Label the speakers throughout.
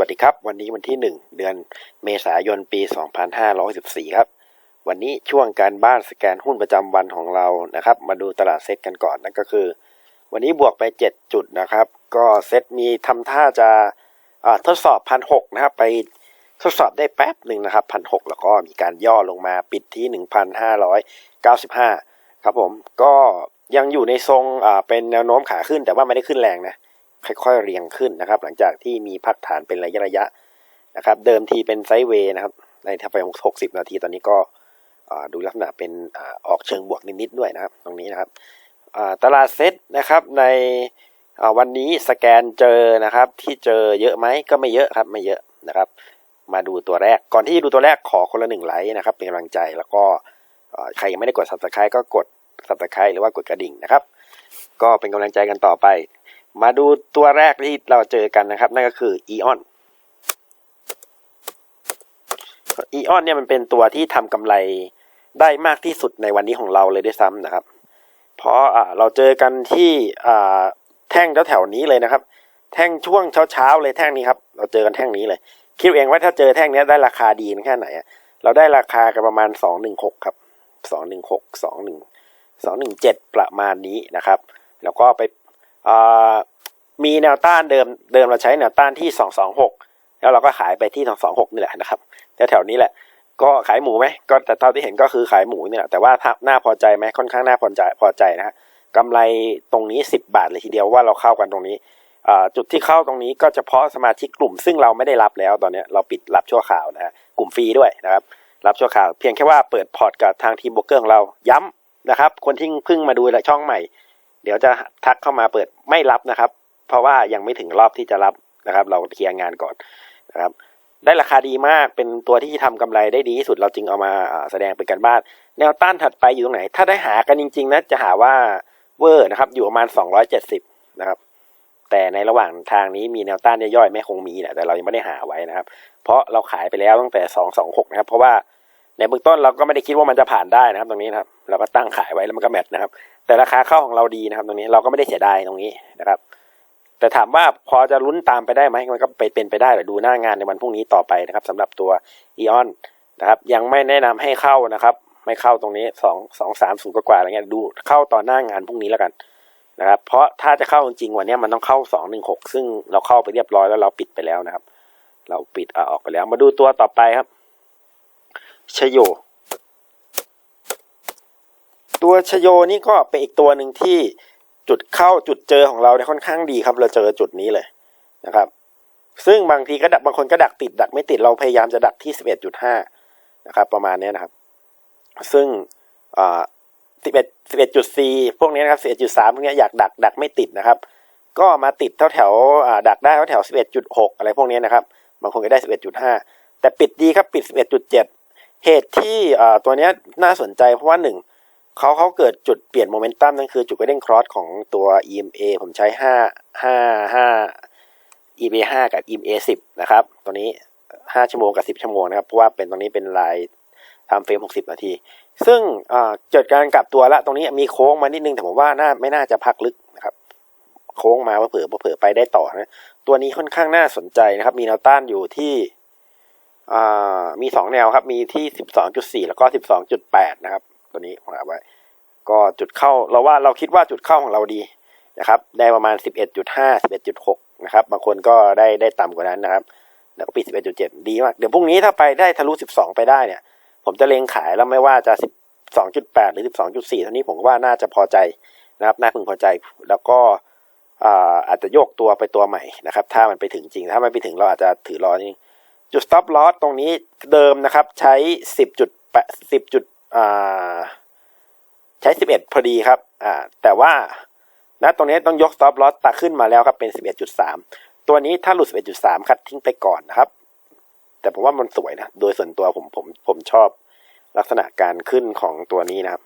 Speaker 1: วัสดีครับ วันนี้วันที่ 1 เดือนเมษายนปี 2514 ครับ วันนี้ช่วงการบ้านสแกนหุ้นประจำวันของเรานะครับ มาดูตลาดเซ็ตกันก่อนนั่นก็คือ วันนี้บวกไป 7 จุดนะครับ ก็เซ็ตมีทำท่าจะทดสอบพันหนะครับ ไปทดสอบได้แป๊บหนึ่งนะครับพันหแล้วก็มีการย่อลงมาปิดที่ 1,595 ครับผมก็ยังอยู่ในทรงเป็นแนวโน้มขาขึ้นแต่ว่าไม่ได้ขึ้นแรงนะ ค่อยๆเรียงขึ้นนะครับ หลังจากที่มีพักฐานเป็นระยะระยะนะครับ เดิมทีเป็นไซด์เวย์นะครับ ในถ้าไป60นาทีตอนนี้ก็ดูลักษณะเป็นอออกเชิงบวกนิดๆด้วยนะครับ ตรงนี้นะครับตลาดเซ็ตนะครับในวันนี้สแกนเจอนะครับ ที่เจอเยอะไหมก็ไม่เยอะครับไม่เยอะนะครับ มาดูตัวแรกก่อนที่จะดูตัวแรกขอคนละหนึ่งไลค์นะครับ เป็นกำลังใจแล้วก็ใครยังไม่ได้กด subscribe ก็กด subscribe หรือว่ากดกระดิ่งนะครับ ก็เป็นกำลังใจกันต่อไป มาดูตัวแรกที่เราเจอกันนะครับ นั่นก็คืออีออนอีออนเนี่ยมันเป็นตัวที่ทำกำไรได้มากที่สุดในวันนี้ของเราเลยด้วยซ้ำนะครับ เพราะอ่าเราเจอกันที่อ่าแท่งแถวๆนี้เลยนะครับ แท่งช่วงเช้าๆเลยแท่งนี้ครับ เราเจอกันแท่งนี้เลย คิดเองว่าถ้าเจอแท่งนี้ได้ราคาดีแค่ไหนเราได้ราคากันประมาณสองหนึ่งหกครับสองหนึ่งหกสองหนึ่งสองหนึ่งเจ็ดประมาณนี้นะครับ แล้วก็ไป มีแนวต้านเดิมเดิมเราใช้แนวต้านที่สองสองหกแล้วเราก็ขายไปที่สองสองหกนี่แหละนะครับแถวๆนี้แหละ ก็ขายหมูไหมก็แต่เท่าที่เห็นก็คือขายหมูนี่แหละแต่ว่าน่าพอใจไหมค่อนข้างน่าพอใจพอใจนะกำไรตรงนี้สิบบาทเลยทีเดียวว่าเราเข้ากันตรงนี้จุดที่เข้าตรงนี้ก็เฉพาะสมาชิกกลุ่ม ซึ่งเราไม่ได้รับแล้วตอนนี้เราปิดรับชั่วข่าวนะฮะกลุ่มฟรีด้วยนะครับ รับชั่วข่าว เพียงแค่ว่าเปิดพอร์ตกับทางทีมโบรกเกอร์ของเราย้ำนะครับ คนที่เพิ่งมาดูช่องใหม่ เดี๋ยวจะทักเข้ามาเปิดไม่รับนะครับ เพราะว่ายังไม่ถึงรอบที่จะรับนะครับ เราเคลียร์งานก่อนนะครับ ได้ราคาดีมากเป็นตัวที่ทำกำไรได้ดีที่สุดเราจึงเอามาแสดงเป็นการบ้าน แนวต้านถัดไปอยู่ตรงไหน ถ้าได้หากันจริง ๆนะจะหาว่าเวอร์นะครับ อยู่ประมาณสองร้อยเจ็ดสิบนะครับ แต่ในระหว่างทางนี้มีแนวต้านย่อยๆไม่คงมีแหละแต่เรายังไม่ได้หาไว้นะครับ เพราะเราขายไปแล้วตั้งแต่สองสองหกนะครับ เพราะว่าในเบื้องต้นเราก็ไม่ได้คิดว่ามันจะผ่านได้นะครับ ตรงนี้นะครับ เราก็ตั้งขายไว้แล้วมันก็แมทนะครับ แต่ราคาเข้าของเราดีนะครับ ตรงนี้เราก็ไม่ได้เสียดายตรงนี้นะครับ แต่ถามว่าพอจะลุ้นตามไปได้ไหมมันก็ไปเป็นไปได้หรือดูหน้างานในวันพรุ่งนี้ต่อไปนะครับสำหรับตัวอีออนนะครับ ยังไม่แนะนำให้เข้านะครับ ไม่เข้าตรงนี้สองสองสามศูนย์กว่าอะไรเงี้ยดูเข้าตอนหน้างานพรุ่งนี้แล้วกันนะครับ เพราะถ้าจะเข้าจริงวันนี้มันต้องเข้าสองหนึ่งหกซึ่งเราเข้าไปเรียบร้อยแล้วเราปิดไปแล้วนะครับ เราปิดออกไปแล้ว มาดูตัวต่อไปครับชโย ตัวชโยนี่ก็เป็นอีกตัวหนึ่งที่จุดเข้าจุดเจอของเราเนี่ยค่อนข้างดีครับ เราเจอจุดนี้เลยนะครับ ซึ่งบางทีก็ดักบางคนก็ดักติดดักไม่ติดเราพยายามจะดักที่สิบเอ็ดจุดห้านะครับ ประมาณนี้นะครับ ซึ่งอ่าสิบเอ็ดสิบเอ็ดจุดสี่พวกนี้นะครับสิบเอ็ดจุดสามพวกนี้อยากดักดักไม่ติดนะครับ ก็มาติดแถวแถวอ่าดักได้แถวแถวสิบเอ็ดจุดหกอะไรพวกนี้นะครับ บางคนก็ได้สิบเอ็ดจุดห้าแต่ปิดดีครับปิดสิบเอ็ดจุดเจ็ดเหตุที่อ่าตัวนี้น่าสนใจเพราะว่าหนึ่ง เขาเขาเกิดจุดเปลี่ยนโมเมนตัมนั่นคือจุดกระเด้งครอสของตัว EMA ผมใช้ห้าห้าห้า EMA ห้ากับ EMA สิบนะครับ ตัวนี้ห้าชั่วโมงกับสิบชั่วโมงนะครับ เพราะว่าเป็นตรงนี้เป็นลายทำเฟรมหกสิบนาที ซึ่งเกิดการกลับตัวละตรงนี้มีโค้งมานิดนึง แต่ผมว่าน่าไม่น่าจะพักลึกนะครับ โค้งมาเผื่อเผื่อไปได้ต่อนะตัวนี้ค่อนข้างน่าสนใจนะครับ มีแนวต้านอยู่ที่มีสองแนวครับ มีที่สิบสองจุดสี่แล้วก็สิบสองจุดแปดนะครับัวนี้วางไว้ ก็จุดเข้าเราว่าเราคิดว่าจุดเข้าของเราดีนะครับ ได้ประมาณ 11.5 11.6 นะครับ บางคนก็ได้ได้ต่ำกว่านั้นนะครับ แล้วก็ปิด 11.7 ดีมาก เดี๋ยวพรุ่งนี้ถ้าไปได้ทะลุ 12 ไปได้เนี่ย ผมจะเลงขายแล้วไม่ว่าจะ 12.8 หรือ 12.4 เท่านี้ผมว่าน่าจะพอใจนะครับ น่าพึงพอใจ แล้วก็อาจจะโยกตัวไปตัวใหม่นะครับ ถ้ามันไปถึงจริง ถ้ามันไปถึงเราอาจจะถือรอนี่จุด stop loss ตรงนี้เดิมนะครับ ใช้สิบจุดแปดสิบจุด ใช้สิบเอ็ดพอดีครับ อ่า แต่ว่านะตรงนี้ต้องยก stop loss ตัดขึ้นมาแล้วครับเป็นสิบเอ็ดจุดสามตัวนี้ถ้าหลุดสิบเอ็ดจุดสามคัดทิ้งไปก่อนนะครับ แต่ผมว่ามันสวยนะ โดยส่วนตัวผมผมผมชอบลักษณะการขึ้นของตัวนี้นะครับ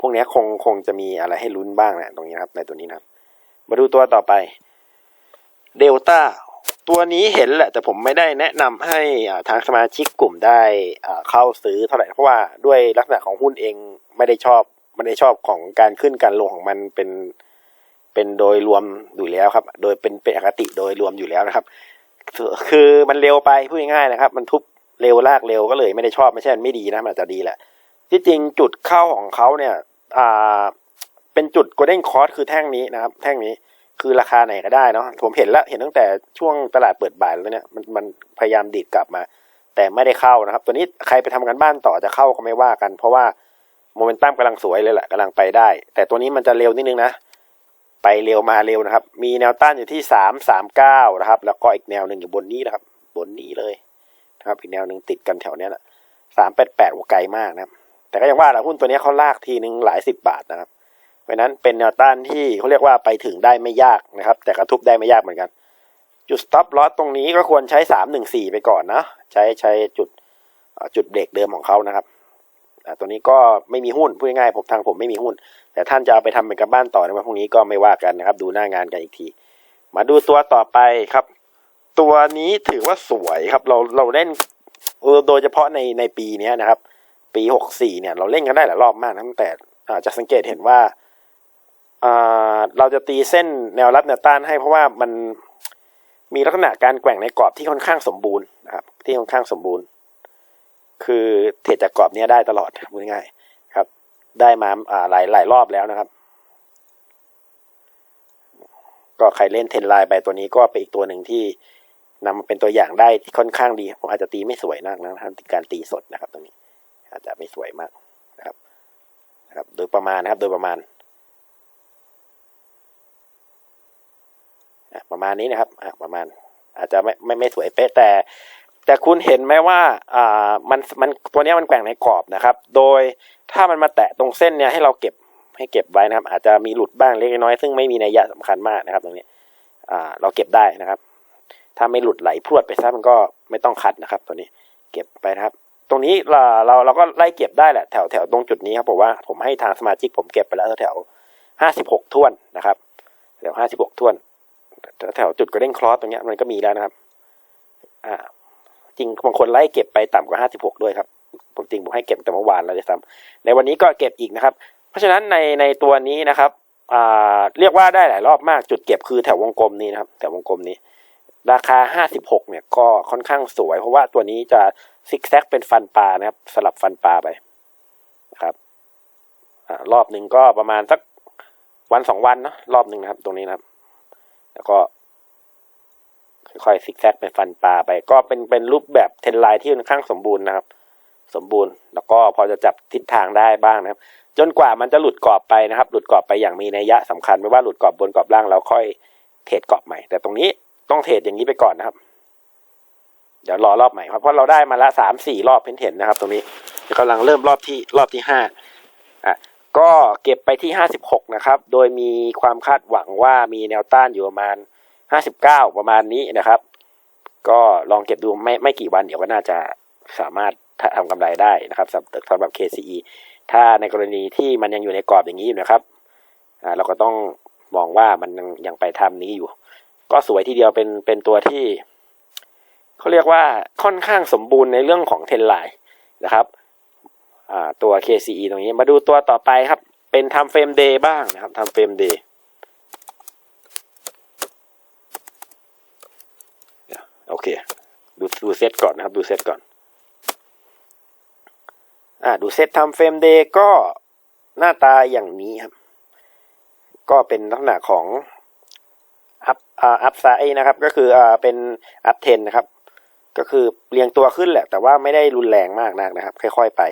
Speaker 1: พวกนี้คงคงจะมีอะไรให้ลุ้นบ้างนะตรงนี้นครับ ในตัวนี้นะครับ มาดูตัวต่อไปเดลต้า ตัวนี้เห็นแหละแต่ผมไม่ได้แนะนำให้ทางสมาชิกกลุ่มได้เข้าซื้อเท่าไหร่เพราะว่าด้วยลักษณะของหุ้นเองไม่ได้ชอบไม่ได้ชอบของการขึ้นการลงของมันเป็นเป็นโดยรวมอยู่แล้วครับ โดยเป็นเป็นอคติโดยรวมอยู่แล้วนะครับ คือมันเร็วไปพูดง่ายๆนะครับ มันทุบเร็วลากเร็วก็เลยไม่ได้ชอบไม่ใช่มันไม่ดีนะมันอาจจะดีแหละที่จริงจุดเข้าของเขาเนี่ยอ่าเป็นจุด golden cross คือแท่งนี้นะครับ แท่งนี้ คือราคาไหนก็ได้เนาะผมเห็นแล้วเห็นตั้งแต่ช่วงตลาดเปิดบ่ายแล้วเนี่ยมันมันพยายามดีดกลับมา แต่ไม่ได้เข้านะครับ ตัวนี้ใครไปทำกันบ้านต่อจะเข้าก็ไม่ว่ากัน เพราะว่าโมเมนตัมกำลังสวยเลยแหละกำลังไปได้ แต่ตัวนี้มันจะเร็วนิดนึงนะ ไปเร็วมาเร็วนะครับ มีแนวต้านอยู่ที่สามสามเก้านะครับ แล้วก็อีกแนวหนึ่งอยู่บนนี้นะครับ บนนี้เลยนะครับอีกแนวหนึ่งติดกันแถวเนี้ยแหละสามแปดแปดไกลมากนะครับ แต่ก็ยังว่าแหละหุ้นตัวนี้เขาลากทีหนึ่งหลายสิบบาทนะครับ เพราะนั้นเป็นแนวต้านที่เขาเรียกว่าไปถึงได้ไม่ยากนะครับ แต่กระทุบได้ไม่ยากเหมือนกัน จุด stop loss ตรงนี้ก็ควรใช้สามหนึ่งสี่ไปก่อนนะ ใช้ใช้จุดจุดเบรกเดิมของเขานะครับอ่ตัวนี้ก็ไม่มีหุ้นพูดง่ายๆผมทางผมไม่มีหุ้น แต่ท่านจะเอาไปทำเป็นกับบ้านต่อในวันพรุ่งนี้ก็ไม่ว่ากันนะครับ ดูหน้างานกันอีกที มาดูตัวต่อไปครับ ตัวนี้ถือว่าสวยครับ เราเราเล่นโดยเฉพาะในในปีนี้นะครับ ปีหกสี่เนี่ย เราเล่นกันได้หลายรอบมากตั้งแต่อาจะสังเกตเห็นว่า เราจะตีเส้นแนวรับแนวต้านให้เพราะว่ามันมีลักษณะการแกว่งในกรอบที่ค่อนข้างสมบูรณ์นะครับ ที่ค่อนข้างสมบูรณ์ คือเทรดจากกรอบนี้ได้ตลอดพูดง่ายๆครับ ได้มาอ่าหลายหลายรอบแล้วนะครับ ก็ใครเล่นเทนไลน์ไปตัวนี้ก็เป็นอีกตัวหนึ่งที่นำมาเป็นตัวอย่างได้ที่ค่อนข้างดีผมอาจจะตีไม่สวยนักนะครับการตีสดนะครับ ตรงนี้ อาจจะไม่สวยมากนะครับ นะครับ โดยประมาณนะครับ โดยประมาณอะ ประมาณนี้นะครับประมาณ อาจจะไม่ไม่ไม่สวยเป๊ะแต่ แต่คุณเห็นไหมว่าอ่ามันมันตัวนี้มันแกว่งในกรอบนะครับ โดยถ้ามันมาแตะตรงเส้นเนี้ยให้เราเก็บให้เก็บไว้นะครับ อาจจะมีหลุดบ้างเล็กน้อยซึ่งไม่มีนัยยะสำคัญมากนะครับ ตรงนี้อ่าเราเก็บได้นะครับ ถ้าไม่หลุดไหลพรวดไปซะมันก็ไม่ต้องคัดนะครับ ตัวนี้เก็บไปนะครับ ตรงนี้เราเราเราก็ไล่เก็บได้แหละแถวแถวตรงจุดนี้ครับผมว่าผมให้ทางสมาชิกผมเก็บไปแล้วแถวห้าสิบหกท่วนนะครับแถวห้าสิบหกท่วน แถวจุดกระเด้งคลอสตรงเนี้ยมันก็มีแล้วนะครับ อ่า จริงบางคนไล่เก็บไปต่ำกว่าห้าสิบหกด้วยครับ ผมจริงผมให้เก็บแต่เมื่อวานแล้วเลยซ้ำในวันนี้ก็เก็บอีกนะครับ เพราะฉะนั้นในในตัวนี้นะครับอ่าเรียกว่าได้หลายรอบมากจุดเก็บคือแถววงกลมนี้นะครับ แถววงกลมนี้ ราคาห้าสิบหกเนี่ยก็ค่อนข้างสวย เพราะว่าตัวนี้จะซิกแซกเป็นฟันปลานะครับ สลับฟันปลาไปนะครับอ่ารอบหนึ่งก็ประมาณสักวันสองวันเนาะรอบหนึ่งนะครับ ตรงนี้นะครับ แล้วก็ค่อยๆซิกแซกเป็นฟันปลาไป ก็เป็นเป็นรูปแบบเทนไลน์ที่ค่อนข้างสมบูรณ์นะครับ สมบูรณ์ แล้วก็พอจะจับทิศทางได้บ้างนะครับ จนกว่ามันจะหลุดกรอบไปนะครับ หลุดกรอบไปอย่างมีนัยยะสำคัญไม่ว่าหลุดกรอบบนกรอบล่างเราค่อยเทรดกรอบใหม่ แต่ตรงนี้ต้องเทรดอย่างนี้ไปก่อนนะครับ เดี๋ยวรอรอบใหม่ครับเพราะเราได้มาละสามสี่รอบเห็นเห็นนะครับ ตรงนี้กำลังเริ่มรอบที่รอบที่ห้า ก็เก็บไปที่ห้าสิบหกนะครับ โดยมีความคาดหวังว่ามีแนวต้านอยู่ประมาณห้าสิบเก้าประมาณนี้นะครับ ก็ลองเก็บดูไม่ไม่กี่วันเดี๋ยวก็น่าจะสามารถทำกำไรได้นะครับสำหรับสำหรับ KCE ถ้าในกรณีที่มันยังอยู่ในกรอบอย่างนี้อยู่นะครับเราก็ต้องมองว่ามันยังยังไปทำนี้อยู่ ก็สวยทีเดียวเป็นเป็นตัวที่เขาเรียกว่าค่อนข้างสมบูรณ์ในเรื่องของเทนไลน์นะครับ ตัว KCE ตรงนี้ มาดูตัวต่อไปครับ เป็นทำเฟรมเดย์บ้างนะครับทำเฟรมเดย์โอเค ดูดูเซตก่อนนะครับ ดูเซตก่อน อ่า ดูเซตทำเฟรมเดย์ก็หน้าตาอย่างนี้ครับ ก็เป็นลักษณะของอัพอัพไซด์นะครับ ก็คืออ่าเป็นอัพเทนนะครับ ก็คือเรียงตัวขึ้นแหละ แต่ว่าไม่ได้รุนแรงมากนักนะครับ ค่อย ๆ ไป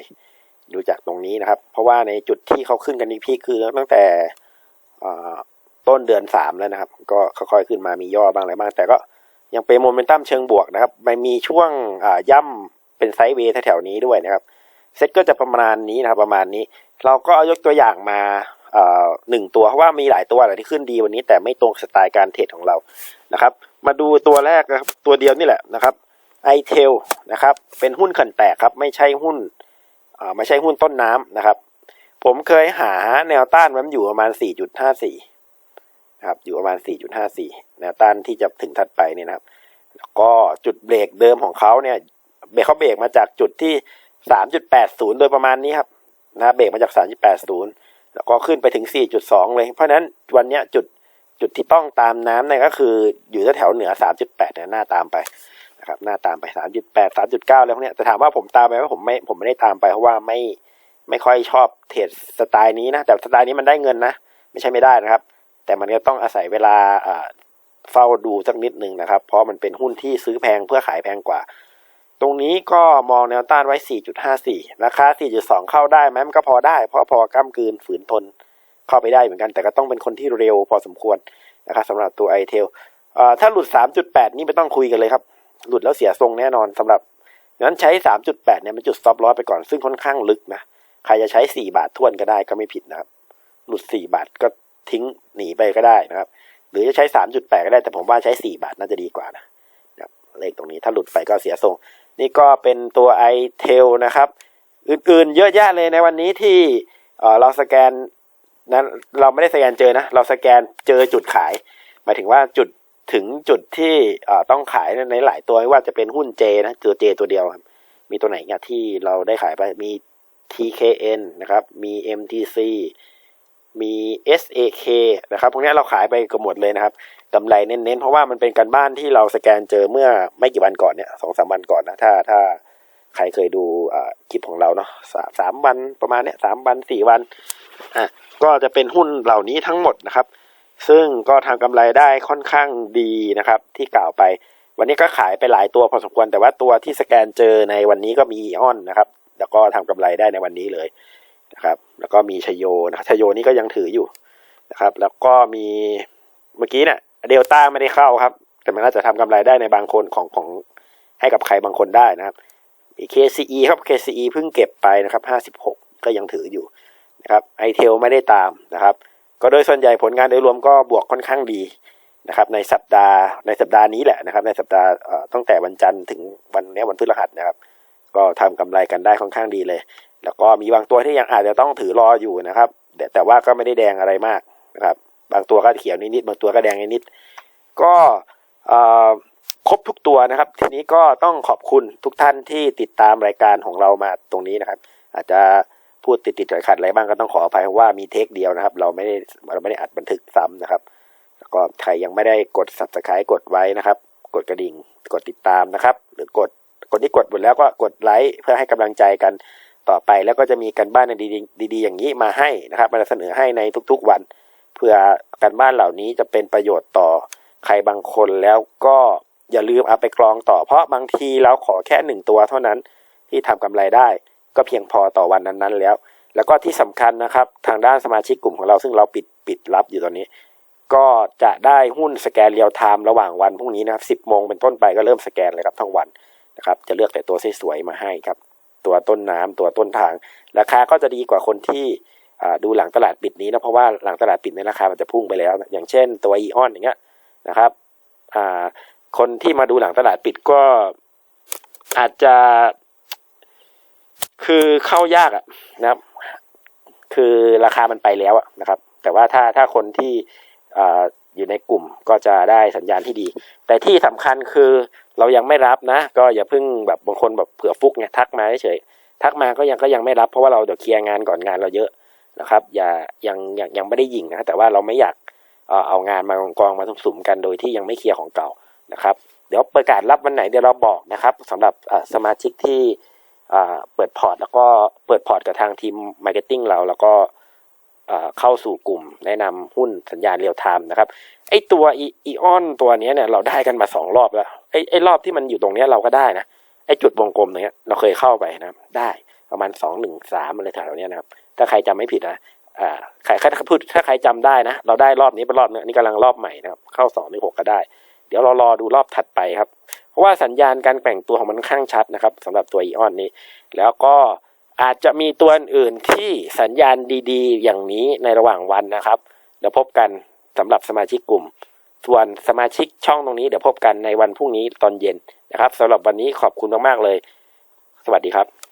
Speaker 1: ดูจากตรงนี้นะครับ เพราะว่าในจุดที่เขาขึ้นกันนี่พี่คือตั้งแต่ต้นเดือนสามแล้วนะครับ ก็ค่อยๆขึ้นมามีย่อบ้างอะไรบ้าง แต่ก็ยังเป็นโมเมนตัมเชิงบวกนะครับมันมีช่วงอ่าย่ำเป็นไซด์เวย์แถวๆนี้ด้วยนะครับเซ็ตก็จะประมาณนี้นะครับ ประมาณนี้ เราก็เอายกตัวอย่างมาหนึ่งตัวเพราะว่ามีหลายตัวแหละที่ขึ้นดีวันนี้ แต่ไม่ตรงสไตล์การเทรดของเรานะครับ มาดูตัวแรกนะครับตัวเดียวนี่แหละนะครับไอเทลนะครับ เป็นหุ้นขันแตกครับ ไม่ใช่หุ้น อ่าไม่ใช่หุ้นต้นน้ำนะครับ ผมเคยหาแนวต้านมันอยู่ประมาณ 4.54นะครับ อยู่ประมาณ 4.54 แนวต้านที่จะถึงถัดไปเนี่ยนะครับ แล้วก็จุดเบรกเดิมของเขาเนี่ยเบรกเขาเบรกมาจากจุดที่ 3.80 โดยประมาณนี้ครับนะเบรกมาจาก 3.80 แล้วก็ขึ้นไปถึง 4.2 เลย เพราะฉะนั้นวันนี้จุดจุดที่ต้องตามน้ำเนี่ยก็คืออยู่แถวเหนือสามจุดแปดเนี่ยหน้าตามไป นะครับหน้าตามไปสามจุดแปดสามจุดเก้าแล้วพวกนี้แต่ถามว่าผมตามไปว่าผมไม่ผมไม่ได้ตามไปเพราะว่าไม่ไม่ค่อยชอบเทรดสไตล์นี้นะแต่สไตล์นี้มันได้เงินนะ ไม่ใช่ไม่ได้นะครับ แต่มันก็ต้องอาศัยเวลาอ่าเฝ้าดูสักนิดนึงนะครับ เพราะมันเป็นหุ้นที่ซื้อแพงเพื่อขายแพงกว่า ตรงนี้ก็มองแนวต้านไว้ 4.54 ราคา 4.2 เข้าได้ไหมมันก็พอได้ เพราะพอก้ามกืนฝืนทนเข้าไปได้เหมือนกัน แต่ก็ต้องเป็นคนที่เร็วพอสมควรนะครับสำหรับตัว i t e l เอ่อถ้าหลุด 3.8 นี่ไม่ต้องคุยกันเลยครับ หลุดแล้วเสียทรงแน่นอนสำหรับงั้นใช้3.8เนี่ยเป็นจุด stop loss ไปก่อนซึ่งค่อนข้างลึกนะใครจะใช้4บาททวนก็ได้ก็ไม่ผิดนะครับ หลุด4บาทก็ทิ้งหนีไปก็ได้นะครับ หรือจะใช้3.8ก็ได้แต่ผมว่าใช้4บาทน่าจะดีกว่านะครับเลขตรงนี้ถ้าหลุดไปก็เสียทรง นี่ก็เป็นตัว i t e l นะครับ อื่นๆ เยอะแยะเลยในวันนี้ที่เราสแกนนั้นเราไม่ได้สแกนเจอนะ เราสแกนเจอจุดขาย หมายถึงว่าจุด ถึงจุดที่ต้องขายในหลายตัวไม่ว่าจะเป็นหุ้นเจนะตัวเจตัวเดียวครับ มีตัวไหนเนี่ยที่เราได้ขายไปมี TKN นะครับ มี MTC มี SAK นะครับ พวกนี้เราขายไปกือบหมดเลยนะครับกำไรเน้นๆ เพราะว่ามันเป็นการบ้านที่เราสแกนเจอเมื่อไม่กี่วันก่อนเนี่ยสองสามวันก่อนนะถ้าถ้าใครเคยดูคลิปของเราเนาะสามสามวันประมาณเนี้ยสามวันสี่วันอะก็จะเป็นหุ้นเหล่านี้ทั้งหมดนะครับ ซึ่งก็ทำกำไรได้ค่อนข้างดีนะครับ ที่กล่าวไป วันนี้ก็ขายไปหลายตัวพอสมควร แต่ว่าตัวที่สแกนเจอในวันนี้ก็มีออนนะครับ แล้วก็ทำกำไรได้ในวันนี้เลยนะครับ แล้วก็มีชโยนะครับชโยนี่ก็ยังถืออยู่นะครับ แล้วก็มีเมื่อกี้เนี่ยเดลต้าไม่ได้เข้าครับ แต่มันน่าจะทำกำไรได้ในบางคนของของให้กับใครบางคนได้นะครับมี KCE ครับ KCE เพิ่งเก็บไปนะครับ 56 ก็ยังถืออยู่นะครับไอเทลไม่ได้ตามนะครับ ก็โดยส่วนใหญ่ผลงานโดยรวมก็บวกค่อนข้างดีนะครับ ในสัปดาห์ในสัปดาห์นี้แหละนะครับ ในสัปดาห์ตั้งแต่วันจันทร์ถึงวันนี้วันพฤหัสนะครับ ก็ทำกำไรกันได้ค่อนข้างดีเลย แล้วก็มีบางตัวที่ยังอาจจะต้องถือรออยู่นะครับแต่แต่ว่าก็ไม่ได้แดงอะไรมากนะครับ บางตัวก็เขียวนิดๆบางตัวก็แดงนิดๆก็ครบทุกตัวนะครับ ทีนี้ก็ต้องขอบคุณทุกท่านที่ติดตามรายการของเรามาตรงนี้นะครับ อาจจะ พูดติดติดๆขัดอะไรบ้างก็ต้องขออภัยว่ามีเทคเดียวนะครับ เราไม่ได้เราไม่ได้อัดบันทึกซ้ำนะครับ แล้วก็ใครยังไม่ได้กด subscribe กดไว้นะครับ กดกระดิ่งกดติดตามนะครับ หรือกดคนที่กดหมดแล้วก็กดไลค์เพื่อให้กำลังใจกันต่อไปแล้วก็จะมีการบ้านดีๆดีๆอย่างนี้มาให้นะครับมาเสนอให้ในทุกๆวัน เพื่อการบ้านเหล่านี้จะเป็นประโยชน์ต่อใครบางคนแล้วก็อย่าลืมเอาไปกรองต่อเพราะบางทีเราขอแค่หนึ่งตัวเท่านั้นที่ทำกำไรได้ ก็เพียงพอต่อวันนั้นๆ แล้ว แล้วก็ที่สำคัญนะครับ ทางด้านสมาชิกกลุ่มของเราซึ่งเราปิดปิดรับอยู่ตอนนี้ ก็จะได้หุ้นสแกนเรียลไทม์ระหว่างวันพรุ่งนี้นะครับ10โมงเป็นต้นไปก็เริ่มสแกนเลยครับทั้งวันนะครับ จะเลือกแต่ตัวสวยๆมาให้ครับ ตัวต้นน้ำตัวต้นทาง ราคาก็จะดีกว่าคนที่ดูหลังตลาดปิดนี้นะเพราะว่าหลังตลาดปิดในยราคามันจะพุ่งไปแล้ว อย่างเช่น ตัวอีออนอย่างเงี้ยนะครับคนที่มาดูหลังตลาดปิดก็อาจจะ คือเข้ายากอะนะครับ คือราคามันไปแล้วอะนะครับ แต่ว่าถ้าถ้าคนที่ออยู่ในกลุ่มก็จะได้สัญญาณที่ดี แต่ที่สำคัญคือเรายังไม่รับนะ ก็อย่าเพิ่งแบบบางคนแบบเผื่อฟุกไงทักมาเฉยๆทักมาก็ยังก็ยังไม่รับเพราะว่าเราเดี๋ยวเคลียร์งานก่อนงานเราเยอะนะครับ อย่ายังยังยังไม่ได้ยิงนะแต่ว่าเราไม่อยากเอางานมากองมาสุ่มๆกันโดยที่ยังไม่เคลียร์ของเก่านะครับ เดี๋ยวประกาศรับวันไหนเดี๋ยวเราบอกนะครับสำหรับสมาชิกที่ เปิดพอร์ตแล้วก็เปิดพอร์ตกับทางทีมมาร์เก็ตติ้งเรา แล้วก็เข้าสู่กลุ่มแนะนำหุ้นสัญญาณเรียลไทม์นะครับไอตัวอีออนตัวนี้เนี่ยเราได้กันมาสองรอบแล้วไอไอรอบที่มันอยู่ตรงนี้เราก็ได้นะไอจุดวงกลมตรงเนี้ยเราเคยเข้าไปนะได้ประมาณสองหนึ่งสามอะไรแถวๆนี้นะครับ ถ้าใครจำไม่ผิดนะอ่าใครถ้าพูดถ้าใครจำได้นะ เราได้รอบนี้เป็นรอบนึงอันนี้กำลังรอบใหม่นะครับ เข้าสองหนึ่งหกก็ได้ เดี๋ยวเรารอดูรอบถัดไปครับ เพราะว่าสัญญาณการแกว่งตัวของมันค่อนข้างชัดนะครับสำหรับตัวอีออนนี้ แล้วก็อาจจะมีตัวอื่นที่สัญญาณดีๆ อย่างนี้ในระหว่างวันนะครับเดี๋ยวพบกันสำหรับสมาชิกกลุ่ม ส่วนสมาชิกช่องตรงนี้เดี๋ยวพบกันในวันพรุ่งนี้ตอนเย็นนะครับสำหรับวันนี้ขอบคุณมากๆเลย สวัสดีครับ